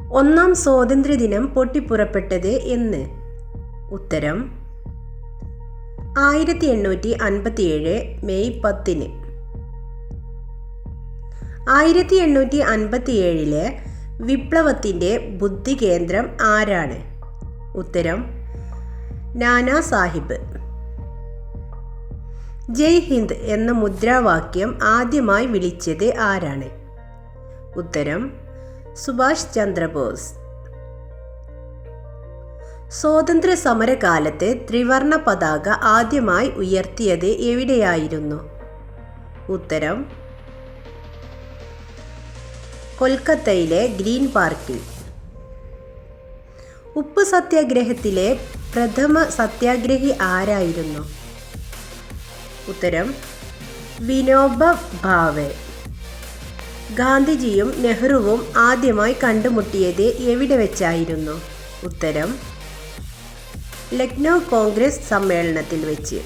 ഒന്നാം സ്വാതന്ത്ര്യ ദിനം പൊട്ടിപ്പുറപ്പെട്ടത് എന്ന്. ഉത്തരം. ആയിരത്തി എണ്ണൂറ്റി അൻപത്തിയേഴ് മെയ് പത്തിന്. ആയിരത്തി എണ്ണൂറ്റി അൻപത്തിയേഴിലെ വിപ്ലവത്തിന്റെ ബുദ്ധി കേന്ദ്രം ആരാണ്? ഉത്തരം. നാനാ സാഹിബ്. ജയ് ഹിന്ദ് എന്ന മുദ്രാവാക്യം ആദ്യമായി വിളിച്ചത് ആരാണ്? ഉത്തരം. സുഭാഷ് ചന്ദ്രബോസ്. സ്വാതന്ത്ര്യ സമരകാലത്തെ ത്രിവർണ പതാക ആദ്യമായി ഉയർത്തിയത് എവിടെയായിരുന്നു? ഉത്തരം കൊൽക്കത്തയിലെ ഗ്രീൻ പാർക്കിൽ. ഉപ്പ് സത്യാഗ്രഹത്തിലെ പ്രഥമ സത്യാഗ്രഹി ആരായിരുന്നു? ഉത്തരം വിനോബ ഭാവെ. ഗാന്ധിജിയും നെഹ്റുവും ആദ്യമായി കണ്ടുമുട്ടിയത് എവിടെ വെച്ചായിരുന്നു? ഉത്തരം ലക്നൗ കോൺഗ്രസ് സമ്മേളനത്തിൽ വെച്ച്.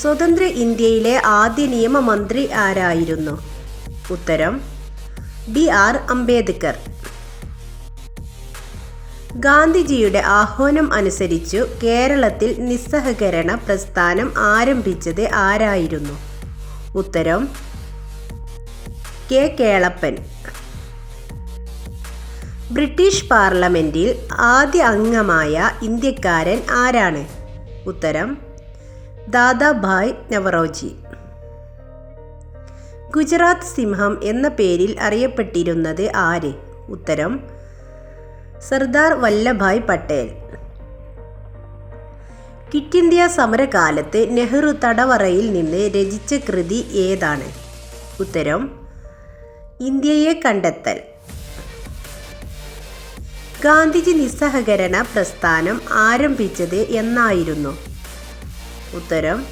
സ്വതന്ത്ര ഇന്ത്യയിലെ ആദ്യ നിയമമന്ത്രി ആരായിരുന്നു? ഉത്തരം ബി ആർ അംബേദ്കർ. ഗാന്ധിജിയുടെ ആഹ്വാനം അനുസരിച്ചു കേരളത്തിൽ നിസ്സഹകരണ പ്രസ്ഥാനം ആരംഭിച്ചത് ആരായിരുന്നു? ഉത്തരം കെ കേളപ്പൻ. ബ്രിട്ടീഷ് പാർലമെന്റിൽ ആദ്യ അംഗമായ ഇന്ത്യക്കാരൻ ആരാണ്? ഉത്തരം ദാദാഭായ് നവറോജി. ഗുജറാത്ത് സിംഹം എന്ന പേരിൽ അറിയപ്പെട്ടിരുന്നത് ആര്? ഉത്തരം സർദാർ വല്ലഭായ് പട്ടേൽ. കിറ്റ് ഇന്ത്യ സമരകാലത്ത് നെഹ്റു തടവറയിൽ നിന്ന് രചിച്ച കൃതി ഏതാണ്? ഉത്തരം ഇന്ത്യയെ കണ്ടെത്തൽ. ഗാന്ധിജി നിസ്സഹകരണ പ്രസ്ഥാനം ആരംഭിച്ചത് എന്നായിരുന്നു. ഉത്തരം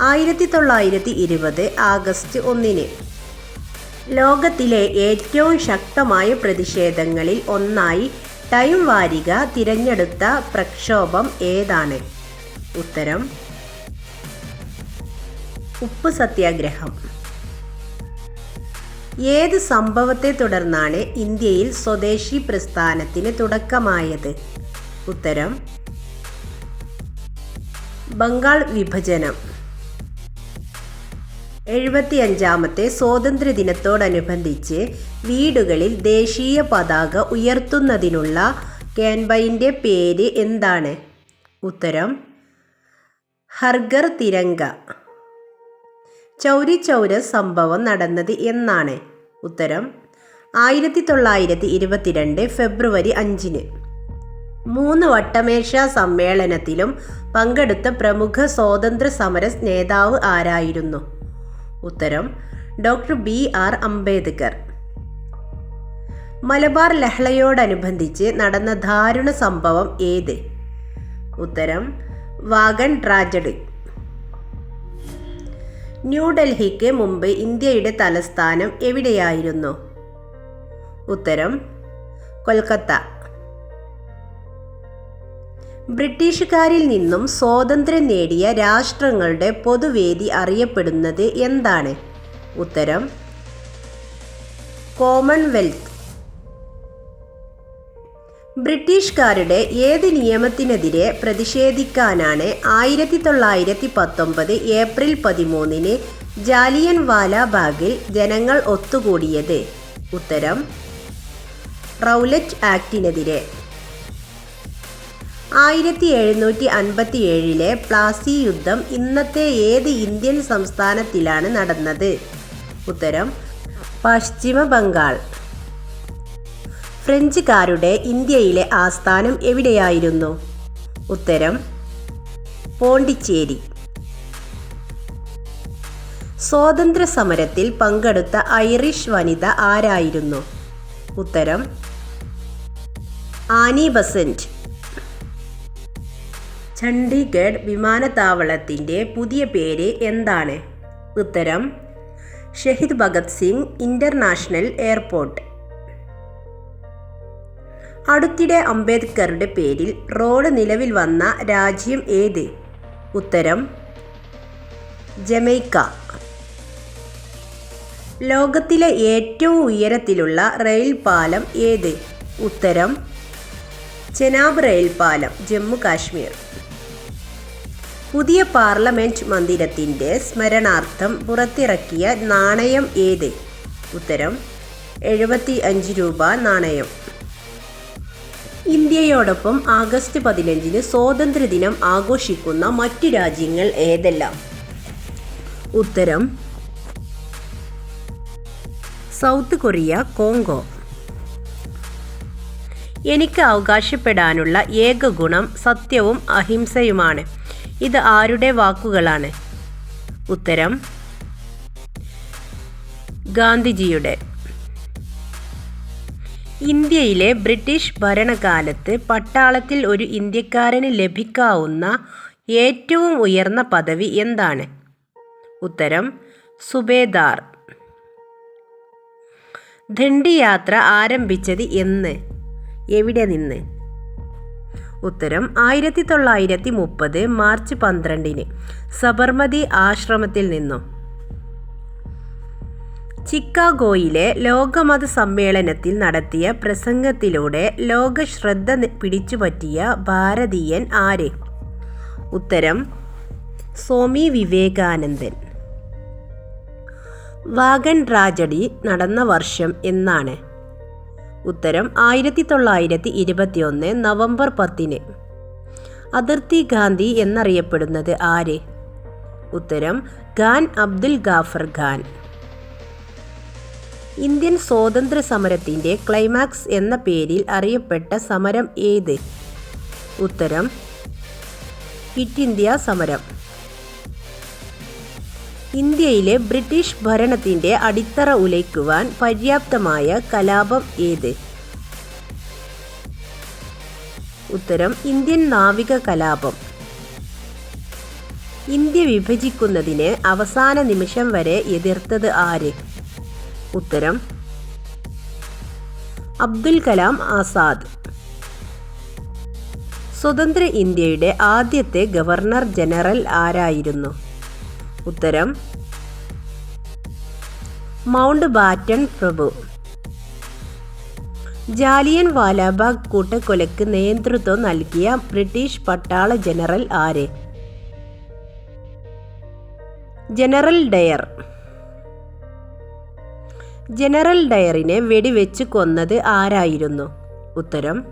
ആയിരത്തി തൊള്ളായിരത്തി ഇരുപത് ആഗസ്റ്റ് ഒന്നിന്. ലോകത്തിലെ ഏറ്റവും ശക്തമായ പ്രതിഷേധങ്ങളിൽ ഒന്നായി ടൈം വാരിക തിരഞ്ഞെടുത്ത പ്രക്ഷോഭം ഏതാണ്? ഉത്തരം ഉപ്പ് സത്യാഗ്രഹം. ഏത് സംഭവത്തെ തുടർന്നാണ് ഇന്ത്യയിൽ സ്വദേശി പ്രസ്ഥാനത്തിന് തുടക്കമായത്? ഉത്തരം ബംഗാൾ വിഭജനം. എഴുപത്തിയഞ്ചാമത്തെ സ്വാതന്ത്ര്യദിനത്തോടനുബന്ധിച്ച് വീടുകളിൽ ദേശീയ പതാക ഉയർത്തുന്നതിനുള്ള ക്യാൻവൈന്റെ പേര് എന്താണ്? ഉത്തരം ഹർഗർ തിരങ്ക. ചൗരി ചൗര സംഭവം നടന്നത് എന്നാണ് ഉത്തരം. ആയിരത്തി തൊള്ളായിരത്തി ഇരുപത്തിരണ്ട് ഫെബ്രുവരി അഞ്ചിന്. മൂന്ന് വട്ടമേശ സമ്മേളനത്തിലും പങ്കെടുത്ത പ്രമുഖ സ്വാതന്ത്ര്യ സമര നേതാവ് ആരായിരുന്നു? ഉത്തരം doctor B R Ambedkar. Malabar ലഹളയോടനുബന്ധിച്ച് നടന്ന ദാരുണ സംഭവം ഏത്? ഉത്തരം വാഗൺ ട്രാജഡി. ന്യൂഡൽഹിക്ക് മുമ്പ് ഇന്ത്യയുടെ തലസ്ഥാനം എവിടെയായിരുന്നു? ഉത്തരം കൊൽക്കത്ത. ബ്രിട്ടീഷുകാരിൽ നിന്നും സ്വാതന്ത്ര്യം നേടിയ രാഷ്ട്രങ്ങളുടെ പൊതുവേദി അറിയപ്പെടുന്നത് എന്താണ്? ഉത്തരം കോമൺവെൽത്ത്. ബ്രിട്ടീഷുകാരുടെ ഏത് നിയമത്തിനെതിരെ പ്രതിഷേധിക്കാനാണ് ആയിരത്തി തൊള്ളായിരത്തി പത്തൊമ്പത് ഏപ്രിൽ പതിമൂന്നിന് ജാലിയൻ വാലാബാഗിൽ ജനങ്ങൾ ഒത്തുകൂടിയത്? ഉത്തരം റൗലറ്റ് ആക്ടിനെതിരെ. ആയിരത്തി എഴുന്നൂറ്റി അൻപത്തി ഏഴിലെ പ്ലാസി യുദ്ധം ഇന്നത്തെ ഏത് ഇന്ത്യൻ സംസ്ഥാനത്തിലാണ് നടന്നത്? ഉത്തരം പശ്ചിമ ബംഗാൾ ഫ്രഞ്ചുകാരുടെ ഇന്ത്യയിലെ ആസ്ഥാനം എവിടെയായിരുന്നു? ഉത്തരം പോണ്ടിച്ചേരി. സ്വാതന്ത്ര്യ സമരത്തിൽ പങ്കെടുത്ത ഐറിഷ് വനിത ആരായിരുന്നു? ഉത്തരം ആനി ബസന്റ്. ചണ്ഡീഗഡ് വിമാനത്താവളത്തിന്റെ പുതിയ പേര് എന്താണ്? ഉത്തരം ഷഹീദ് ഭഗത് സിംഗ് ഇന്റർനാഷണൽ എയർപോർട്ട്. അടുത്തിടെ അംബേദ്കറുടെ പേരിൽ റോഡ് നിലവിൽ വന്ന രാജ്യം ഏത്? ഉത്തരം ജമൈക്ക. ലോകത്തിലെ ഏറ്റവും ഉയരത്തിലുള്ള റെയിൽ പാലം ഏത്? ഉത്തരം ചെനാബ് റെയിൽ പാലം ജമ്മു കാശ്മീർ പുതിയ പാർലമെന്റ് മന്ദിരത്തിന്റെ സ്മരണാർത്ഥം പുറത്തിറക്കിയ നാണയം ഏത്? ഉത്തരം എഴുപത്തി അഞ്ച് രൂപ നാണയം. ഇന്ത്യയോടൊപ്പം ആഗസ്റ്റ് പതിനഞ്ചിന് സ്വാതന്ത്ര്യദിനം ആഘോഷിക്കുന്ന മറ്റു രാജ്യങ്ങൾ ഏതെല്ലാം? ഉത്തരം. South Korea Congo. എനിക്ക് അവകാശപ്പെടാനുള്ള ഏക ഗുണം സത്യവും അഹിംസയുമാണ്. ഇത് ആരുടെ വാക്കുകളാണ്? ഉത്തരം. ഗാന്ധിജിയുടെ. ഇന്ത്യയിലെ ബ്രിട്ടീഷ് ഭരണകാലത്ത് പട്ടാളത്തിൽ ഒരു ഇന്ത്യക്കാരന് ലഭിക്കാവുന്ന ഏറ്റവും ഉയർന്ന പദവി എന്താണ്? ഉത്തരം സുബേദാർ. ദണ്ഡി യാത്ര ആരംഭിച്ചത് എന്ന്. എവിടെ നിന്ന്? ഉത്തരം ആയിരത്തി തൊള്ളായിരത്തി മുപ്പത് മാർച്ച് പന്ത്രണ്ടിന് സബർമതി ആശ്രമത്തിൽ നിന്നും. ചിക്കാഗോയിലെ ലോകമത സമ്മേളനത്തിൽ നടത്തിയ പ്രസംഗത്തിലൂടെ ലോക ശ്രദ്ധ പിടിച്ചുപറ്റിയ ഭാരതീയൻ ആര്? ഉത്തരം സ്വാമി വിവേകാനന്ദൻ. വാഗൺ ട്രാജഡി നടന്ന വർഷം എന്നാണ്. ഉത്തരം ആയിരത്തി തൊള്ളായിരത്തി ഇരുപത്തിയൊന്ന് നവംബർ പത്തിന്. അതിർത്തി ഗാന്ധി എന്നറിയപ്പെടുന്നത് ആര്? ഉത്തരം ഖാൻ അബ്ദുൽ ഗാഫർ ഖാൻ. ഇന്ത്യൻ സ്വാതന്ത്ര്യ സമരത്തിന്റെ ക്ലൈമാക്സ് എന്ന പേരിൽ അറിയപ്പെട്ട സമരം ഏത്? ഉത്തരം ക്വിറ്റ് ഇന്ത്യ സമരം. ഇന്ത്യയിലെ ബ്രിട്ടീഷ് ഭരണത്തിന്റെ അടിത്തറ ഉലയ്ക്കുവാൻ പര്യാപ്തമായ കലാപം ഏത്? ഉത്തരം ഇന്ത്യൻ നാവിക കലാപം. ഇന്ത്യ വിഭജിക്കുന്നതിന് അവസാന നിമിഷം വരെ എതിർത്തത് ആര്? ഉത്തരം. അബ്ദുൽ കലാം ആസാദ്. സ്വതന്ത്ര ഇന്ത്യയുടെ ആദ്യത്തെ ഗവർണർ ജനറൽ ആരായിരുന്നു? ഉത്തരം മൗണ്ട് ബാറ്റൺ പ്രഭു. ജാലിയൻ വാലാബാഗ് കൂട്ടക്കൊലയ്ക്ക് നേതൃത്വം നൽകിയ ബ്രിട്ടീഷ് പട്ടാള ജനറൽ ആര്? General Dyer. ജനറൽ ഡയറിനെ വെടിവെച്ച് കൊന്നത് ആരായിരുന്നു? ഉത്തരം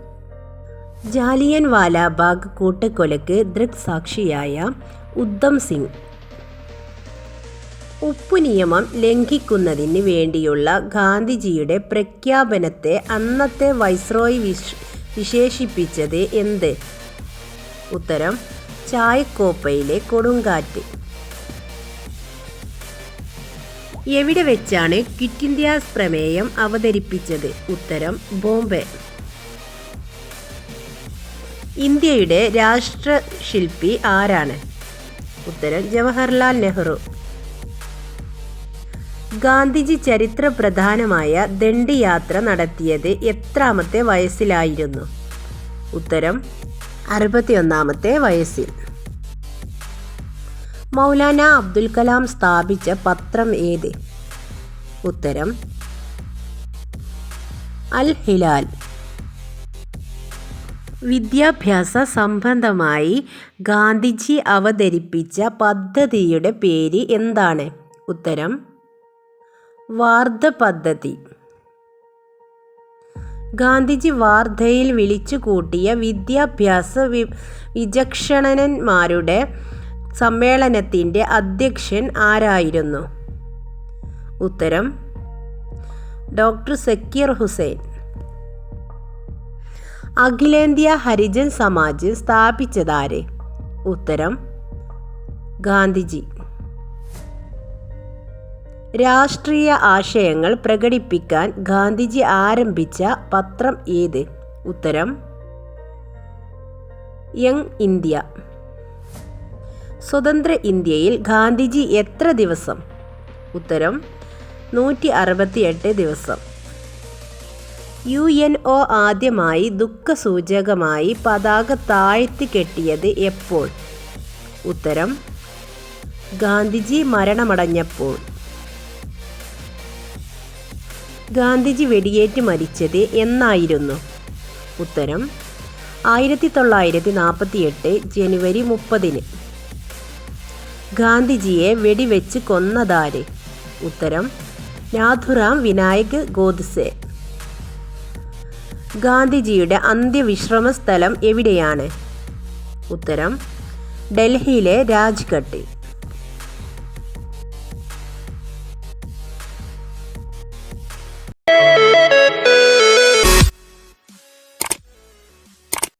ജാലിയൻ വാലാബാഗ് കൂട്ടക്കൊലക്ക് ദൃക്സാക്ഷിയായ ഉദ്ധം സിംഗ്. ഉപ്പു നിയമം ലംഘിക്കുന്നതിന് വേണ്ടിയുള്ള ഗാന്ധിജിയുടെ പ്രഖ്യാപനത്തെ അന്നത്തെ വൈസ്രോയി വിശ് വിശേഷിപ്പിച്ചത് എന്ത്? ഉത്തരം ചായക്കോപ്പയിലെ കൊടുങ്കാറ്റ്. എവിടെ വെച്ചാണ് ക്വിറ്റ് ഇന്ത്യ പ്രമേയം അവതരിപ്പിച്ചത്? ഉത്തരം ബോംബെ. ഇന്ത്യയുടെ രാഷ്ട്ര രാഷ്ട്രശില്പി ആരാണ്? ഉത്തരം ജവഹർലാൽ നെഹ്റു. ഗാന്ധിജി ചരിത്ര പ്രധാനമായ ദണ്ഡി യാത്ര നടത്തിയത് എത്രാമത്തെ വയസ്സിലായിരുന്നു? ഉത്തരം അറുപത്തിയൊന്നാമത്തെ വയസ്സിൽ. മൗലാന അബ്ദുൽ കലാം സ്ഥാപിച്ച പത്രം ഏത്? ഉത്തരം അൽ ഹിലാൽ. വിദ്യാഭ്യാസ സംബന്ധമായി ഗാന്ധിജി അവതരിപ്പിച്ച പദ്ധതിയുടെ പേര് എന്താണ്? ഉത്തരം വാർദ്ധ പദ്ധതി. ഗാന്ധിജി വാർധയിൽ വിളിച്ചു കൂട്ടിയ വിദ്യാഭ്യാസ വിചക്ഷണന്മാരുടെ സമ്മേളനത്തിന്റെ അധ്യക്ഷൻ ആരായിരുന്നു? ഉത്തരം ഡോക്ടർ സക്കീർ ഹുസൈൻ. അഖിലേന്ത്യാ ഹരിജൻ സമാജ് സ്ഥാപിച്ചതാരെ? ഉത്തരം ഗാന്ധിജി. രാഷ്ട്രീയ ആശയങ്ങൾ പ്രകടിപ്പിക്കാൻ ഗാന്ധിജി ആരംഭിച്ച പത്രം ഏത്? ഉത്തരം യങ് ഇന്ത്യ. സ്വതന്ത്ര ഇന്ത്യയിൽ ഗാന്ധിജി എത്ര ദിവസം? ഉത്തരം നൂറ്റി അറുപത്തിയെട്ട് ദിവസം. യു എൻ ഒ ആദ്യമായി ദുഃഖസൂചകമായി പതാക താഴ്ത്തി കെട്ടിയത് എപ്പോൾ? ഉത്തരം ഗാന്ധിജി മരണമടഞ്ഞപ്പോൾ. ഗാന്ധിജി വെടിയേറ്റ് മരിച്ചത് എന്നായിരുന്നു. ഉത്തരം ആയിരത്തി തൊള്ളായിരത്തി നാൽപ്പത്തി എട്ട് ജനുവരി മുപ്പതിന്. ഗാന്ധിജിയെ വെടിവെച്ച് കൊന്നതാര്? ഉത്തരം നാഥുറാം വിനായക് ഗോദ്സെ. ഗാന്ധിജിയുടെ അന്ത്യവിശ്രമ സ്ഥലം എവിടെയാണ്? ഉത്തരം ഡൽഹിയിലെ രാജ്ഘട്ട്.